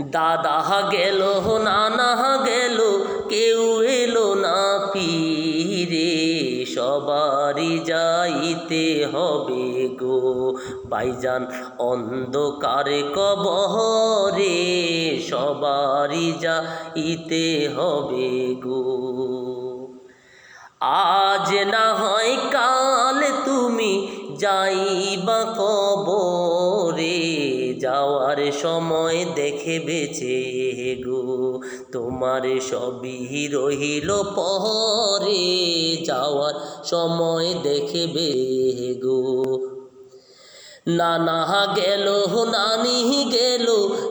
দাদা গেল, নানা গেল, কেউ এলো না পীরে সবারই যাইতে হবে গো বাইজান অন্ধকারে কবরে সবারই যাইতে হবে গো। আজ না হয় কাল তুমি যাইবা কবরে যাওয়ার সময় দেখে বেছে গো, তোমার সবই রহিল পরে। যাওয়ার সময় দেখে গো। নানা গেল, নানি গেল,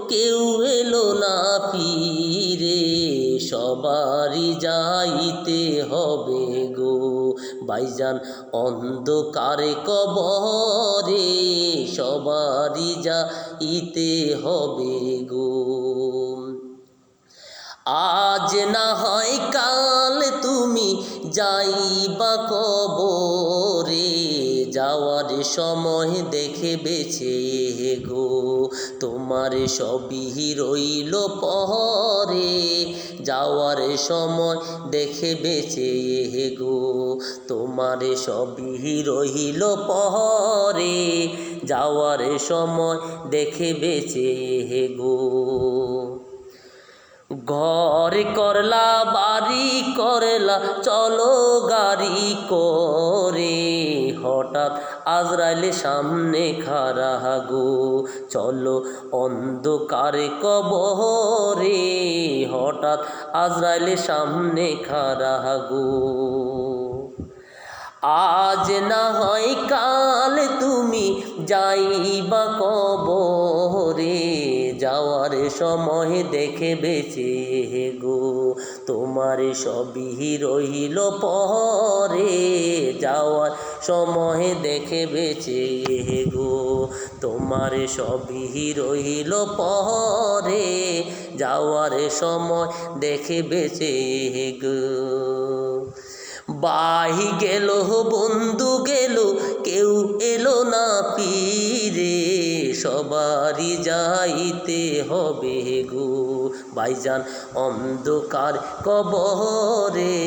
কেউ এলো না পীরে সবারই যাইতে হবে গো বাইজান অন্ধকারে কবরে সবারই যা ইতে হবে গো। আজ না হয় কাল তুমি যাইবা কবরে যাওয়ার সময় দেখে বেছে গো, তোমার সবই রইল পরে যাওয়ার সময় দেখে বেছে গো, তোমার সবই রইল পরে যাওয়ার সময় দেখে বেছে গো, ঘর করলা, বাড়ি করলা, চলো গাড়ি করে। হঠাৎ আজরাইলে সামনে খারা গো চলো অন্ধকারে কবরে। হঠাৎ আজরাইলে সামনে খারা গো আজ না হয় কাল তুমি যাইবা কবরে। যাওয়ার সময় দেখে বেছে গো তোমার সবই রইল পরে। যাওয়ার সময় দেখে বেছে গো তোমার সবই রইল পরে, যাওয়ার সময় দেখে বেছে গো বাহি গেল, বন্ধু গেল, কেউ এলো না পীরে। সবারই যাইতে হবে গো বাইজান অন্ধকার কবরে।